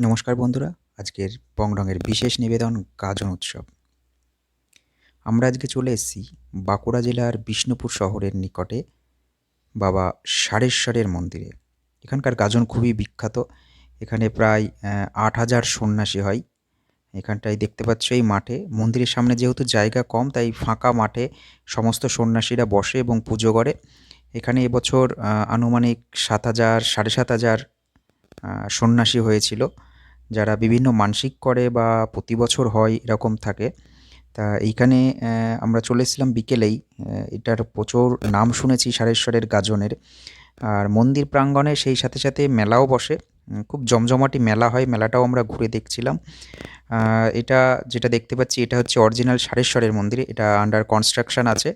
নমস্কার বন্ধুরা, আজকের পংডংয়ের বিশেষ নিবেদন গাজন উৎসব। আমরা আজকে চলে এসেছি বাঁকুড়া জেলার বিষ্ণুপুর শহরের নিকটে বাবা সারেশ্বরের মন্দিরে। এখানকার গাজন খুবই বিখ্যাত। এখানে প্রায় আট হাজার সন্ন্যাসী হয়। এখানটায় দেখতে পাচ্ছ এই মাঠে। মন্দিরের সামনে যেহেতু জায়গা কম, তাই ফাঁকা মাঠে সমস্ত সন্ন্যাসীরা বসে এবং পুজো করে। এখানে এবছর আনুমানিক সাত হাজার, সাড়ে সাত হাজার সন্ন্যাসী হয়েছিল, যারা বিভিন্ন মানসিক করে বা প্রতি বছর হয় এরকম থাকে। তা এইখানে আমরা চলে এসেছিলাম বিকেলেই এটার প্রচুর নাম শুনেছি সারেশ্বরের গাজনের। আর মন্দির প্রাঙ্গণে সেই সাথে সাথে মেলাও বসে খুব জমজমাটি মেলা হয়, মেলাটাও আমরা ঘুরে দেখছিলাম। এটা যেটা দেখতে পাচ্ছি, এটা হচ্ছে অরিজিনাল সারেশ্বরের মন্দির, এটা আন্ডার কনস্ট্রাকশন আছে।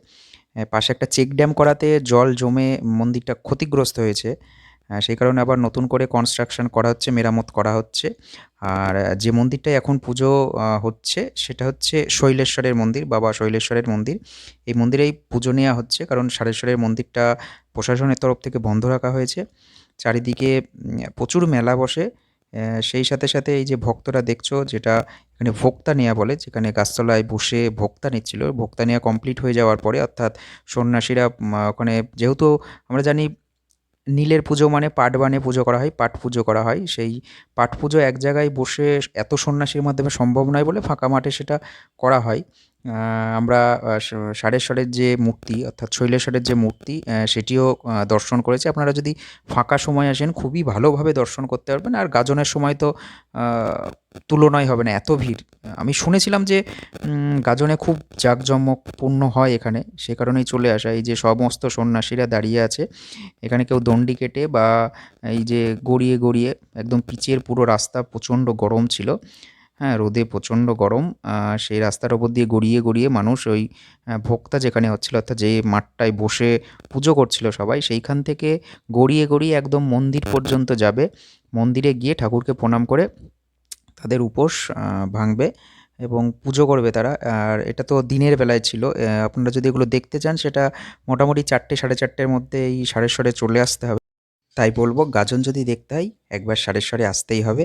পাশে একটা চেক ড্যাম করাতে জল জমে মন্দিরটা ক্ষতিগ্রস্ত হয়েছে। সেই কারণে আবার নতুন করে কনস্ট্রাকশন করা হচ্ছে, মেরামত করা হচ্ছে। আর যে মন্দিরটায় এখন পুজো হচ্ছে, সেটা হচ্ছে শৈলেশ্বরের মন্দির, বাবা শৈলেশ্বরের মন্দির। এই মন্দিরেই পুজো নেওয়া হচ্ছে, কারণ সারেশ্বরের মন্দিরটা প্রশাসনের তরফ থেকে বন্ধ রাখা হয়েছে। চারিদিকে প্রচুর মেলা বসে। সেই সাথে সাথে এই যে ভক্তরা দেখছ, যেটা এখানে ভোক্তা নেওয়া বলে, যেখানে গাছতলায় বসে ভোক্তা নিচ্ছিল, ভোক্তা নেওয়া কমপ্লিট হয়ে যাওয়ার পরে, অর্থাৎ সন্ন্যাসীরা ওখানে যেহেতু আমরা জানি নীলের পুজো মানে পাট বানে পুজো করা হয়, পাট পুজো করা হয়। সেই পাট পুজো এক জায়গায় বসে এত সন্ন্যাসীর মাধ্যমে সম্ভব নয় বলে ফাঁকা মাঠে সেটা করা হয়। আমরা আহ, সাড়েশ্বরের যে মূর্তি অর্থাৎ শৈলেশ্বরের যে মূর্তি সেটিও দর্শন করেছি। আপনারা যদি ফাঁকা সময় আসেন খুবই ভালোভাবে দর্শন করতে পারবেন। আর গাজনের সময় তো তুলনায় হবে না এত ভিড়। আমি শুনেছিলাম যে গাজনে খুব জাঁকজমকপূর্ণ হয় এখানে। সে কারণেই চলে আসা। এই যে সমস্ত সন্ন্যাসীরা দাঁড়িয়ে আছে এখানে কেউ দণ্ডি কেটে বা এই যে গড়িয়ে গড়িয়ে একদম পিচের পুরো রাস্তা প্রচণ্ড গরম ছিল। হ্যাঁ রোদে প্রচণ্ড গরম সেই রাস্তার ওপর দিয়ে গড়িয়ে গড়িয়ে মানুষ ওই ভোক্তা যেখানে হচ্ছিল, অর্থাৎ যে মাঠটায় বসে পুজো করছিল সবাই, সেইখান থেকে গড়িয়ে গড়িয়ে একদম মন্দির পর্যন্ত যাবে। মন্দিরে গিয়ে ঠাকুরকে প্রণাম করে তাদের উপোস ভাঙবে এবং পুজো করবে তারা। আর এটা তো দিনের বেলায় ছিল আপনারা যদি এগুলো দেখতে চান, সেটা মোটামুটি চারটে, সাড়ে চারটের মধ্যে এই সাড়ে চলে আসতে হবে। তাই বলব, গাজন যদি দেখতে হয়, একবার সাড়ে আসতেই হবে।